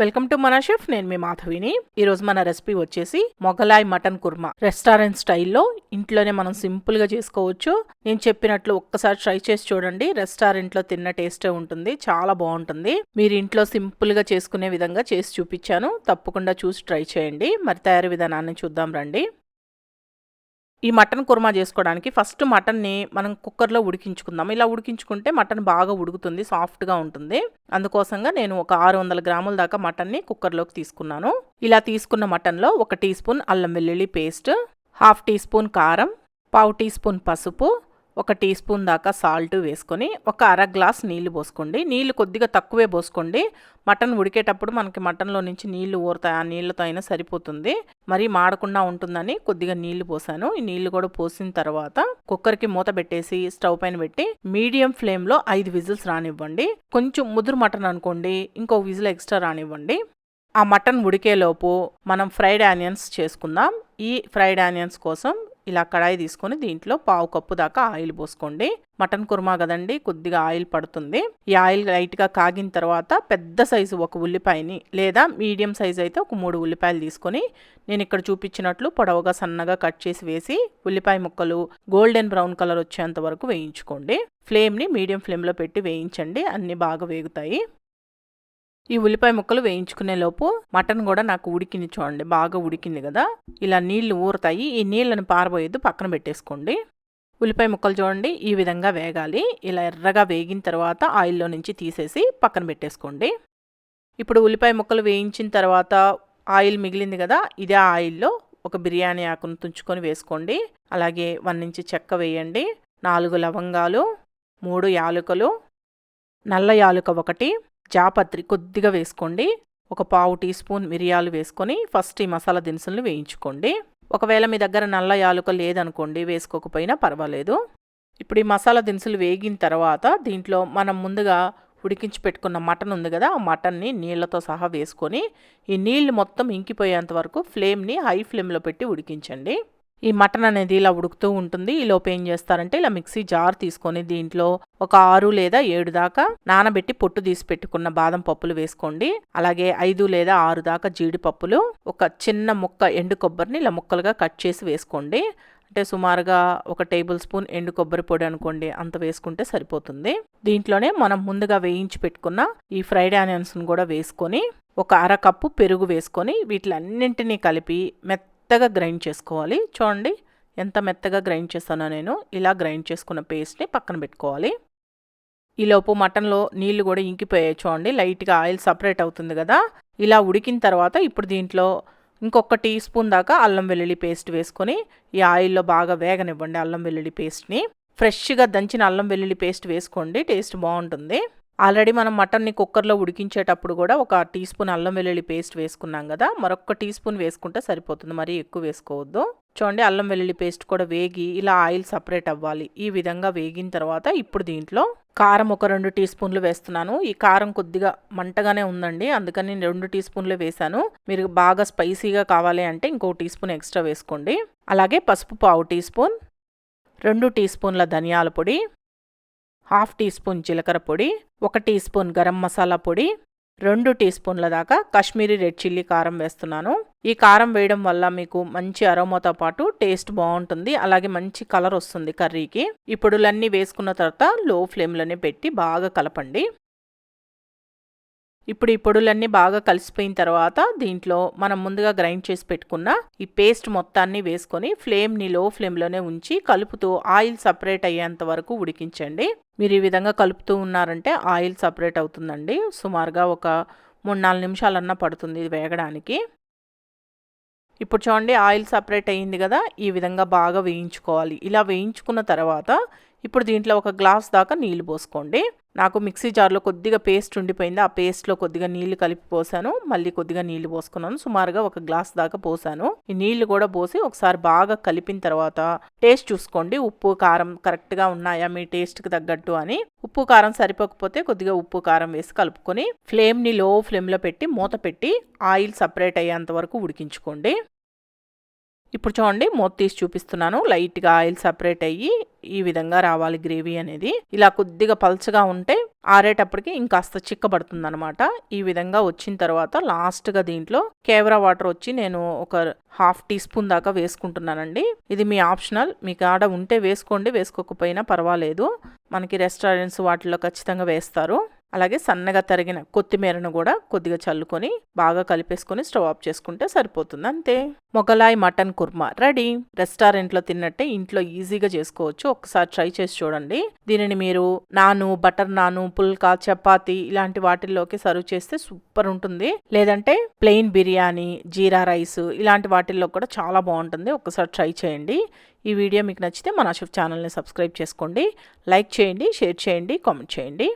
Welcome to మన chef నేను మీ మాధవిని. ఈ రోజు మన రెసిపీ వచ్చేసి మొగలాయ్ మటన్ కుర్మా. రెస్టారెంట్ స్టైల్లో ఇంట్లోనే మనం సింపుల్గా చేసుకోవచ్చు. నేను చెప్పినట్లు ఒక్కసారి ట్రై చేసి చూడండి. రెస్టారెంట్లో తిన్న టేస్టే ఉంటుంది చాలా బాగుంటుంది. మీరు ఇంట్లో సింపుల్గా చేసుకునే విధంగా చేసి చూపించాను. తప్పకుండా చూసి ట్రై చేయండి. మరి తయారీ విధానాన్ని చూద్దాం రండి. ఈ మటన్ కుర్మా చేసుకోవడానికి ఫస్ట్ మటన్ని మనం కుక్కర్లో ఉడికించుకుందాం. ఇలా ఉడికించుకుంటే మటన్ బాగా ఉడుకుతుంది సాఫ్ట్గా ఉంటుంది. అందుకోసంగా నేను ఒక ఆరు వందల గ్రాముల దాకా మటన్ని కుక్కర్లోకి తీసుకున్నాను. ఇలా తీసుకున్న మటన్లో ఒక టీ స్పూన్ అల్లం వెల్లుల్లి పేస్ట్ హాఫ్ టీ స్పూన్ కారం పావు టీ స్పూన్ పసుపు ఒక టీ స్పూన్ దాకా సాల్ట్ వేసుకొని ఒక అర గ్లాస్ నీళ్ళు పోసుకోండి. నీళ్ళు కొద్దిగా తక్కువే పోసుకోండి. మటన్ ఉడికేటప్పుడు మనకి మటన్లో నుంచి నీళ్ళు ఊరుతాయి ఆ నీళ్ళతో అయినా సరిపోతుంది. మరి మాడకుండా ఉంటుందని కొద్దిగా నీళ్ళు పోసాను. ఈ నీళ్ళు కూడా పోసిన తర్వాత కుక్కర్కి మూత పెట్టేసి స్టవ్ పైన పెట్టి మీడియం ఫ్లేమ్లో ఐదు విజిల్స్ రానివ్వండి. కొంచెం ముదురు మటన్ అనుకోండి ఇంకో విజిల్ ఎక్స్ట్రా రానివ్వండి. ఆ మటన్ ఉడికేలోపు మనం ఫ్రైడ్ ఆనియన్స్ చేసుకుందాం. ఈ ఫ్రైడ్ ఆనియన్స్ కోసం ఇలా కడాయి తీసుకొని దీంట్లో పావు కప్పు దాకా ఆయిల్ పోసుకోండి. మటన్ కుర్మా కదండి కొద్దిగా ఆయిల్ పడుతుంది. ఈ ఆయిల్ లైట్గా కాగిన తర్వాత పెద్ద సైజు ఒక ఉల్లిపాయని లేదా మీడియం సైజు అయితే ఒక మూడు ఉల్లిపాయలు తీసుకొని నేను ఇక్కడ చూపించినట్లు పొడవుగా సన్నగా కట్ చేసి వేసి ఉల్లిపాయ ముక్కలు గోల్డెన్ బ్రౌన్ కలర్ వచ్చేంత వరకు వేయించుకోండి. ఫ్లేమ్ని మీడియం ఫ్లేమ్లో పెట్టి వేయించండి. అన్నీ బాగా వేగుతాయి. ఈ ఉల్లిపాయ ముక్కలు వేయించుకునే లోపు మటన్ కూడా నాకు ఉడికింది చూడండి బాగా ఉడికింది కదా. ఇలా నీళ్ళు ఊరుతాయి ఈ నీళ్ళని పారబోయేది పక్కన పెట్టేసుకోండి. ఉల్లిపాయ ముక్కలు చూడండి ఈ విధంగా వేగాలి. ఇలా ఎర్రగా వేగిన తర్వాత ఆయిల్లో నుంచి తీసేసి పక్కన పెట్టేసుకోండి. ఇప్పుడు ఉల్లిపాయ ముక్కలు వేయించిన తర్వాత ఆయిల్ మిగిలింది కదా ఇదే ఆయిల్లో ఒక బిర్యానీ ఆకును తుంచుకొని వేసుకోండి. అలాగే వన్ నుంచి చెక్క వేయండి నాలుగు లవంగాలు మూడు యాలుకలు నల్ల యాలుక ఒకటి జాపత్రి కొద్దిగా వేసుకోండి. ఒక పావు టీ స్పూన్ మిరియాలు వేసుకొని ఫస్ట్ ఈ మసాలా దినుసులను వేయించుకోండి. ఒకవేళ మీ దగ్గర నల్ల యాలుక లేదనుకోండి వేసుకోకపోయినా పర్వాలేదు. ఇప్పుడు ఈ మసాలా దినుసులు వేగిన తర్వాత దీంట్లో మనం ముందుగా ఉడికించి పెట్టుకున్న మటన్ ఉంది కదా ఆ మటన్ని నీళ్ళతో సహా వేసుకొని ఈ నీళ్ళు మొత్తం ఇంకిపోయేంత వరకు ఫ్లేమ్ని హై ఫ్లేమ్లో పెట్టి ఉడికించండి. ఈ మటన్ అనేది ఇలా ఉడుకుతూ ఉంటుంది. ఈ లోపు ఏం చేస్తారంటే ఇలా మిక్సీ జార్ తీసుకొని దీంట్లో ఒక ఆరు లేదా ఏడు దాకా నానబెట్టి పొట్టు తీసి పెట్టుకున్న బాదం పప్పులు వేసుకోండి. అలాగే ఐదు లేదా ఆరు దాకా జీడిపప్పులు ఒక చిన్న ముక్క ఎండు కొబ్బరిని ఇలా ముక్కలుగా కట్ చేసి వేసుకోండి. అంటే సుమారుగా ఒక టేబుల్ స్పూన్ ఎండు కొబ్బరి పొడి అనుకోండి అంత వేసుకుంటే సరిపోతుంది. దీంట్లోనే మనం ముందుగా వేయించి పెట్టుకున్న ఈ ఫ్రైడ్ ఆనియన్స్ను కూడా వేసుకొని ఒక అర కప్పు పెరుగు వేసుకొని వీటిలన్నింటినీ కలిపి మెత్త మెత్తగా గ్రైండ్ చేసుకోవాలి. చూడండి ఎంత మెత్తగా గ్రైండ్ చేస్తానో నేను. ఇలా గ్రైండ్ చేసుకున్న పేస్ట్ని పక్కన పెట్టుకోవాలి. ఈలోపు మటన్లో నీళ్ళు కూడా ఇంకిపోయాయి చూడండి. లైట్గా ఆయిల్ సపరేట్ అవుతుంది కదా. ఇలా ఉడికిన తర్వాత ఇప్పుడు దీంట్లో ఇంకొక టీ స్పూన్ దాకా అల్లం వెల్లుల్లి పేస్ట్ వేసుకొని ఈ ఆయిల్లో బాగా వేగనివ్వండి అల్లం వెల్లుల్లి పేస్ట్ని. ఫ్రెష్గా దంచిన అల్లం వెల్లుల్లి పేస్ట్ వేసుకోండి. టేస్ట్ బాగుంటుంది. ఆల్రెడీ మనం మటన్ని కుక్కర్లో ఉడికించేటప్పుడు కూడా ఒక టీ స్పూన్ అల్లం వెల్లుల్లి పేస్ట్ వేసుకున్నాం కదా మరొక టీ స్పూన్ వేసుకుంటే సరిపోతుంది. మరీ ఎక్కువ వేసుకోవద్దు. చూడండి అల్లం వెల్లుల్లి పేస్ట్ కూడా వేగి ఇలా ఆయిల్ సపరేట్ అవ్వాలి. ఈ విధంగా వేగిన తర్వాత ఇప్పుడు దీంట్లో కారం ఒక రెండు టీ స్పూన్లు వేస్తున్నాను. ఈ కారం కొద్దిగా మంటగానే ఉందండి అందుకని నేను రెండు టీ స్పూన్లు వేశాను. మీరు బాగా స్పైసీగా కావాలి అంటే ఇంకో టీ స్పూన్ ఎక్స్ట్రా వేసుకోండి. అలాగే పసుపు పావు టీ స్పూన్ రెండు టీ స్పూన్ల ధనియాల పొడి హాఫ్ టీ స్పూన్ జీలకర్ర పొడి ఒక టీ స్పూన్ గరం మసాలా పొడి రెండు టీ స్పూన్ల దాకా కాశ్మీరీ రెడ్ చిల్లీ కారం వేస్తున్నాను. ఈ కారం వేయడం వల్ల మీకు మంచి అరోమాతో పాటు టేస్ట్ బాగుంటుంది. అలాగే మంచి కలర్ వస్తుంది కర్రీకి. ఇప్పుడులన్నీ వేసుకున్న తర్వాత లో ఫ్లేమ్లోనే పెట్టి బాగా కలపండి. ఇప్పుడు ఈ పొడులన్నీ బాగా కలిసిపోయిన తర్వాత దీంట్లో మనం ముందుగా గ్రైండ్ చేసి పెట్టుకున్న ఈ పేస్ట్ మొత్తాన్ని వేసుకొని ఫ్లేమ్ని లో ఫ్లేమ్లోనే ఉంచి కలుపుతూ ఆయిల్ సపరేట్ అయ్యేంత వరకు ఉడికించండి. మీరు ఈ విధంగా కలుపుతూ ఉన్నారంటే ఆయిల్ సపరేట్ అవుతుందండి. సుమారుగా ఒక మూడు నాలుగు నిమిషాలన్నా పడుతుంది ఇది వేగడానికి. ఇప్పుడు చూడండి ఆయిల్ సపరేట్ అయ్యింది కదా ఈ విధంగా బాగా వేయించుకోవాలి. ఇలా వేయించుకున్న తర్వాత ఇప్పుడు దీంట్లో ఒక గ్లాస్ దాకా నీళ్ళు పోసుకోండి. నాకు మిక్సీ జార్లో కొద్దిగా పేస్ట్ ఉండిపోయింది. ఆ పేస్ట్లో కొద్దిగా నీళ్ళు కలిపి పోసాను. మళ్ళీ కొద్దిగా నీళ్ళు పోసుకున్నాను. సుమారుగా ఒక గ్లాస్ దాకా పోసాను. ఈ నీళ్ళు కూడా పోసి ఒకసారి బాగా కలిపిన తర్వాత టేస్ట్ చూసుకోండి. ఉప్పు కారం కరెక్ట్గా ఉన్నాయా? మీ టేస్ట్కి తగ్గట్టు అని. ఉప్పు కారం సరిపోకపోతే కొద్దిగా ఉప్పు కారం వేసి కలుపుకొని ఫ్లేమ్ని లో ఫ్లేమ్లో పెట్టి మూత పెట్టి ఆయిల్ సపరేట్ అయ్యేంత వరకు ఉడికించుకోండి. ఇప్పుడు చూడండి మూత తీసి చూపిస్తున్నాను. లైట్గా ఆయిల్ సపరేట్ అయ్యి ఈ విధంగా రావాలి గ్రేవీ అనేది. ఇలా కొద్దిగా పల్చగా ఉంటే ఆరేటప్పటికి ఇంకాస్త చిక్కబడుతుంది అనమాట ఈ విధంగా వచ్చిన తర్వాత లాస్ట్గా దీంట్లో కేవరా వాటర్ వచ్చి నేను ఒక హాఫ్ టీ స్పూన్ దాకా వేసుకుంటున్నానండి. ఇది మీ ఆప్షనల్. మీ కాడ ఉంటే వేసుకోండి వేసుకోకపోయినా పర్వాలేదు. మనకి రెస్టారెంట్స్ వాటిల్లో ఖచ్చితంగా వేస్తారు. అలాగే సన్నగా తరిగిన కొత్తిమీరను కూడా కొద్దిగా చల్లుకొని బాగా కలిపేసుకొని స్టవ్ ఆఫ్ చేసుకుంటే సరిపోతుంది అంతే. Mughlai mutton korma ready. రెస్టారెంట్లో తిన్నట్టే ఇంట్లో ఈజీగా చేసుకోవచ్చు. ఒకసారి ట్రై చేసి చూడండి. దీనిని మీరు నాను బటర్ నాను పుల్కా చపాతి ఇలాంటి వాటిల్లోకి సర్వ్ చేస్తే సూపర్ ఉంటుంది. లేదంటే ప్లెయిన్ బిర్యానీ జీరా రైస్ ఇలాంటి వాటిల్లో కూడా చాలా బాగుంటుంది. ఒకసారి ట్రై చేయండి. ఈ వీడియో మీకు నచ్చితే మన షెఫ్ ఛానల్ని సబ్స్క్రైబ్ చేసుకోండి. లైక్ చేయండి షేర్ చేయండి కామెంట్ చేయండి.